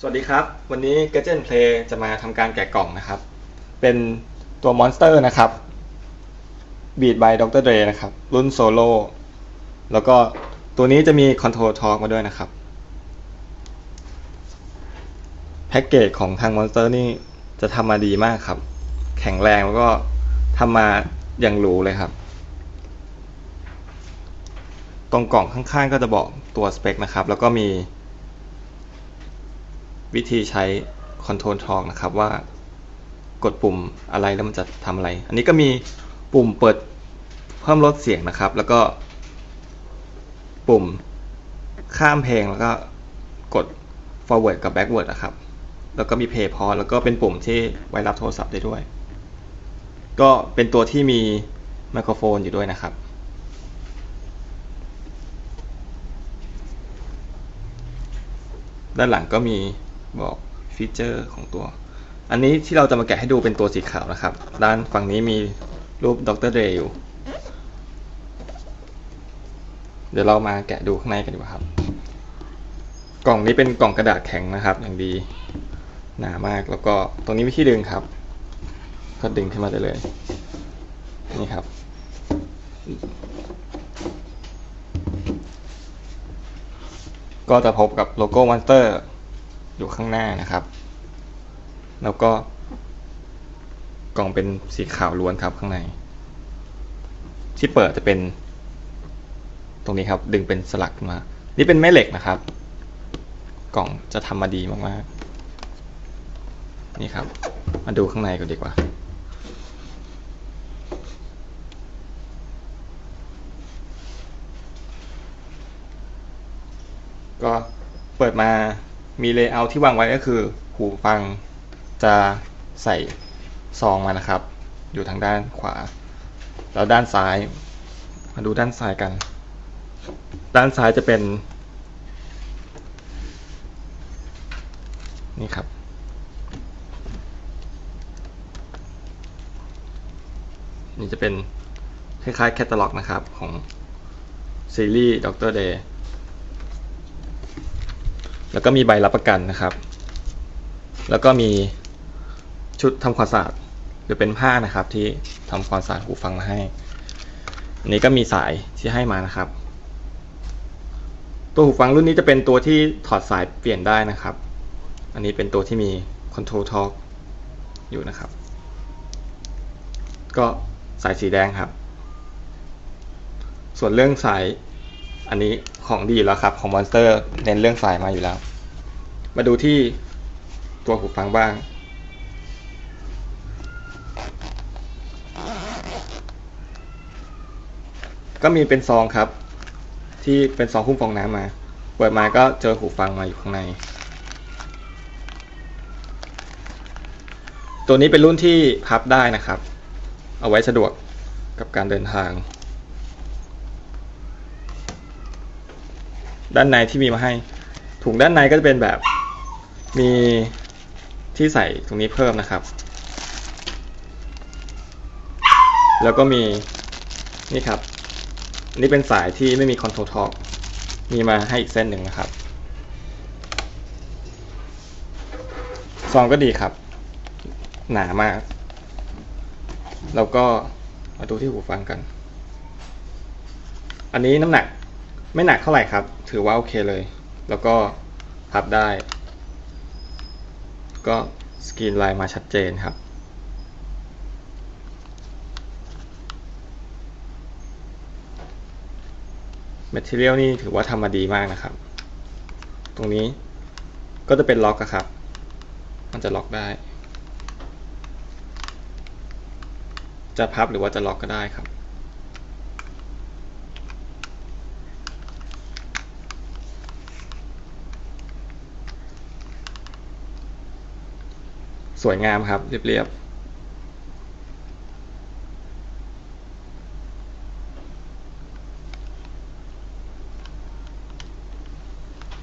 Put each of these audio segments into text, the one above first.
สวัสดีครับ วันนี้ g a d g e t Play จะมาทำการแกะกล่องนะครับ เป็นตัวมอนสเตอร์นะครับ Beat by Dr. Dre นะครับ รุ่นโซโล่แล้วก็ตัวนี้จะมี Control Talk มาด้วยนะครับ แพ็กเกจของทางมอนสเตอร์นี่จะทำมาดีมากครับ แข็งแรงแล้วก็ทำมาอย่างหรูเลยครับ ตรงกล่องข้างๆ ก็จะบอกตัวสเปคนะครับ แล้วก็มี วิธีใช้ Control Talk นะครับว่ากดปุ่มอะไรแล้วมันจะทำอะไร อันนี้ก็มีปุ่มเปิดเพิ่มลดเสียงนะครับ แล้วก็ปุ่มข้ามเพลงแล้วก็กด forward กับ backward นะครับ แล้วก็มี play pause แล้วก็เป็นปุ่มที่ไว้รับโทรศัพท์ได้ด้วย ก็เป็นตัวที่มีไมโครโฟนอยู่ด้วยนะครับ ด้านหลังก็มี บอกฟีเจอร์ของตัว อันนี้ที่เราจะมาแกะให้ดูเป็นตัวสีขาวนะครับ ด้านฝั่งนี้มีรูปดรเดย์อยู่ เดี๋ยวเรามาแกะดูข้างในกันดีกว่าครับ กล่องนี้เป็นกล่องกระดาษแข็งนะครับอย่างดีหนามากแล้วก็ตรงนี้วิธีดึงครับ ก็ดึงขึ้นมาได้เลย นี่ครับ ก็จะพบกับโลโก้มอนสเตอร์ อยู่ข้างหน้านะครับ แล้วก็กล่องเป็นสีขาวล้วนครับข้างใน ที่เปิดจะเป็น ตรงนี้ครับ ดึงเป็นสลักมา นี่เป็นแม่เหล็กนะครับ กล่องจะทำมาดีมากๆ นี่ครับ มาดูข้างในกันดีกว่าก็เปิดมา มีเลเยอร์ที่วางไว้ก็คือหูฟังจะใส่ซองมานะครับ อยู่ทางด้านขวา แล้วด้านซ้าย มาดูด้านซ้ายกัน ด้านซ้ายจะเป็น นี่ครับ นี่จะเป็นคล้ายๆแคตตาล็อกนะครับ ของซีรีส์ด็อกเตอร์เดย์ แล้วก็มีใบรับประกันนะครับ แล้วก็มีชุดทำความสะอาดหรือเป็นผ้านะครับที่ทำความสะอาดหูฟังมาให้อันนี้ก็มีสายที่ให้มานะครับ ตัวหูฟังรุ่นนี้จะเป็นตัวที่ถอดสายเปลี่ยนได้นะครับ อันนี้เป็นตัวที่มี Control Talk อยู่นะครับ ก็สายสีแดงครับ ส่วนเรื่องสายอันนี้ของดีอยู่แล้วครับ ของ Monster เน้นเรื่องสายมาอยู่แล้ว มาดูที่ตัวหูฟังบ้าง ก็มีเป็นซองครับ ที่เป็นซองหุ้มฟองน้ำมา เปิดมาก็เจอหูฟังมาอยู่ข้างใน ตัวนี้เป็นรุ่นที่พับได้นะครับ เอาไว้สะดวกกับการเดินทาง ด้านในที่มีมาให้ ถุงด้านในก็จะเป็นแบบ มีที่ใส่ตรงนี้เพิ่มนะครับ แล้วก็มีนี่ครับนนี้เป็นสายที่ไม่มีคอนโทรลท็อกมีมาให้อีกเส้นหนึ่งนะครับซองก็ดีครับ หนามาก แล้วก็มาดูที่หูฟังกัน อันนี้น้ำหนักไม่หนักเท่าไหร่ครับ ถือว่าโอเคเลย แล้วก็พับได้ ก็สกรีนไลน์มาชัดเจนครับ แมทเทียลนี่ถือว่าทำมาดีมากนะครับ ตรงนี้ก็จะเป็นล็อกครับ มันจะล็อกได้ จะพับหรือว่าจะล็อกก็ได้ครับ วยงามครับ เรียบๆ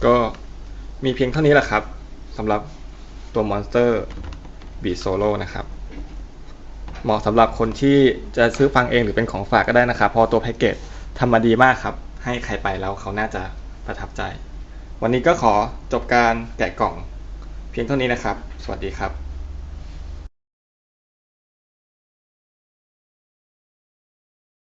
ก็มีเพียงเท่านี้แหละครับสำหรับตัว Monster Beat Solo นะครับเหมาะสำหรับคนที่จะซื้อฟังเองหรือเป็นของฝากก็ได้นะครับ พอตัวแพ็กเกจทำมาดีมากครับ ให้ใครไปแล้วเขาน่าจะประทับใจ วันนี้ก็ขอจบการแกะกล่องเพียงเท่านี้นะครับ สวัสดีครับ